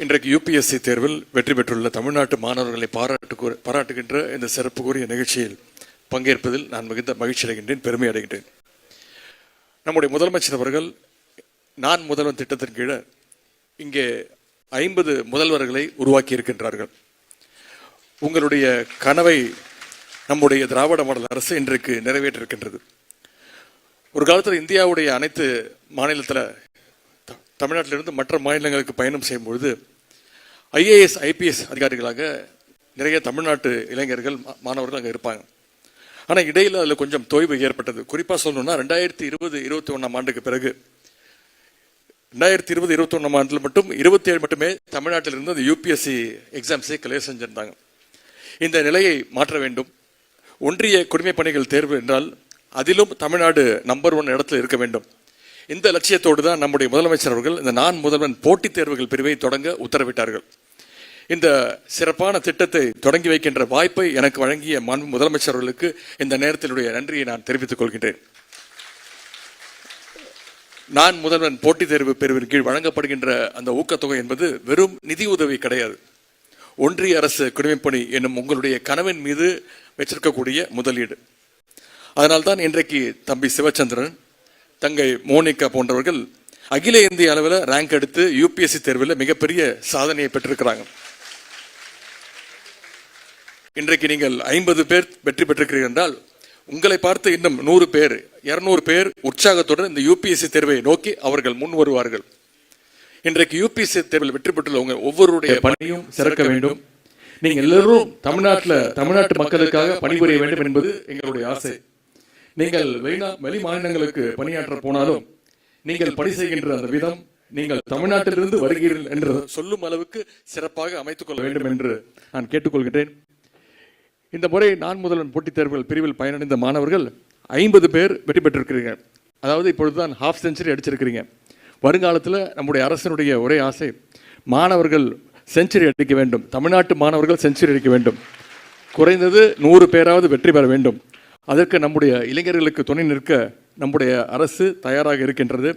இன்றைக்கு யூபிஎஸ்சி தேர்வில் வெற்றி பெற்றுள்ள தமிழ்நாட்டு மாணவர்களை பாராட்டு பாராட்டுகின்ற இந்த சிறப்புக்குரிய நிகழ்ச்சியில் பங்கேற்பதில் நான் மிகுந்த மகிழ்ச்சி அடைகின்றேன் பெருமை அடைகின்றேன். நம்முடைய முதலமைச்சர் அவர்கள் நான் முதல்வன் திட்டத்தின் கீழே இங்கே ஐம்பது முதல்வர்களை உருவாக்கி இருக்கின்றார்கள். உங்களுடைய கனவை நம்முடைய திராவிட மாடல் அரசு இன்றைக்கு நிறைவேற்றிருக்கின்றது. ஒரு காலத்தில் இந்தியாவுடைய அனைத்து மாநிலத்தில் த- தமிழ்நாட்டிலிருந்து மற்ற மாநிலங்களுக்கு பயணம் செய்யும் பொழுது ஐஏஎஸ் ஐபிஎஸ் அதிகாரிகளாக நிறைய தமிழ்நாட்டு இளைஞர்கள் மா- மாணவர்கள் அங்கே இருப்பாங்க. ஆனால் இடையில் அதில் கொஞ்சம் தொய்வு ஏற்பட்டது. குறிப்பாக சொல்லணும்னா ரெண்டாயிரத்தி இருபது இருபத்தி ஒன்றாம் ஆண்டுக்கு பிறகு ரெண்டாயிரத்தி இருபது இருபத்தி ஒன்றாம் ஆண்டில் மட்டும் இருபத்தி ஏழு மட்டுமே தமிழ்நாட்டிலிருந்து அந்த யூபிஎஸ்சி எக்ஸாம்ஸை கிளியர் செஞ்சிருந்தாங்க. இந்த நிலையை மாற்ற வேண்டும். ஒன்றிய குடிமை பணிகள் தேர்வு என்றால் அதிலும் தமிழ்நாடு நம்பர் ஒன் இடத்துல இருக்க வேண்டும். இந்த லட்சியத்தோடு தான் நம்முடைய முதலமைச்சர் அவர்கள் இந்த நான் முதல்வன் போட்டித் தேர்வுகள் பிரிவை தொடங்க உத்தரவிட்டார்கள். இந்த சிறப்பான திட்டத்தை தொடங்கி வைக்கின்ற வாய்ப்பை எனக்கு வழங்கிய மண் முதலமைச்சர்களுக்கு இந்த நேரத்திலுடைய நன்றியை நான் தெரிவித்துக் கொள்கின்றேன். நான் முதல்வன் போட்டித் தேர்வு பிரிவின் கீழ் வழங்கப்படுகின்ற அந்த ஊக்கத்தொகை என்பது வெறும் நிதி உதவி கிடையாது. ஒன்றிய அரசு குடிமைப்பணி என்னும் உங்களுடைய கனவின் மீது வச்சிருக்கக்கூடிய முதலீடு. அதனால்தான் இன்றைக்கு தம்பி சிவச்சந்திரன் தங்கை மோனிகா போன்றவர்கள் அகில இந்திய அளவில் ரேங்க் எடுத்து யூபிஎஸ்சி தேர்வில் மிகப்பெரிய சாதனையை பெற்றிருக்கிறாங்க. இன்றைக்கு நீங்கள் ஐம்பது பேர் வெற்றி பெற்றிருக்கிறீர்கள் என்றால் உங்களை பார்த்து இன்னும் நூறு பேர் இருநூறு பேர் உற்சாகத்துடன் இந்த யூபிஎஸ்சி தேர்வை நோக்கி அவர்கள் முன் வருவார்கள். இன்றைக்கு யூபிஎஸ்சி தேர்வில் வெற்றி பெற்றுள்ள உங்க ஒவ்வொருடைய பணியும் சிறக்க வேண்டும். நீங்கள் எல்லோரும் தமிழ்நாட்டில் தமிழ்நாட்டு மக்களுக்காக பணிபுரிய வேண்டும் என்பது எங்களுடைய ஆசை. நீங்கள் வெளிநா வெளி மாநிலங்களுக்கு பணியாற்ற போனாலும் நீங்கள் பணி செய்கின்ற அந்த விதம் நீங்கள் தமிழ்நாட்டிலிருந்து வருகிறீர்கள் என்று சொல்லும் அளவுக்கு சிறப்பாக அமைத்துக் கொள்ள வேண்டும். என்று நான் கேட்டுக்கொள்கிறேன். இந்த முறை நான் முதல்வன் போட்டித் தேர்வுகள் பிரிவில் பயனடைந்த மாணவர்கள் ஐம்பது பேர் வெற்றி பெற்றிருக்கிறீங்க. அதாவது இப்பொழுது தான் ஹாஃப் செஞ்சுரி அடிச்சிருக்கிறீங்க. வருங்காலத்தில் நம்முடைய அரசனுடைய ஒரே ஆசை மாணவர்கள் செஞ்சுரி அடிக்க வேண்டும். தமிழ்நாட்டு மாணவர்கள் செஞ்சுரி அடிக்க வேண்டும். குறைந்தது நூறு பேராவது வெற்றி பெற வேண்டும். அதற்கு நம்முடைய இளைஞர்களுக்கு துணை நிற்க நம்முடைய அரசு தயாராக இருக்கின்றது.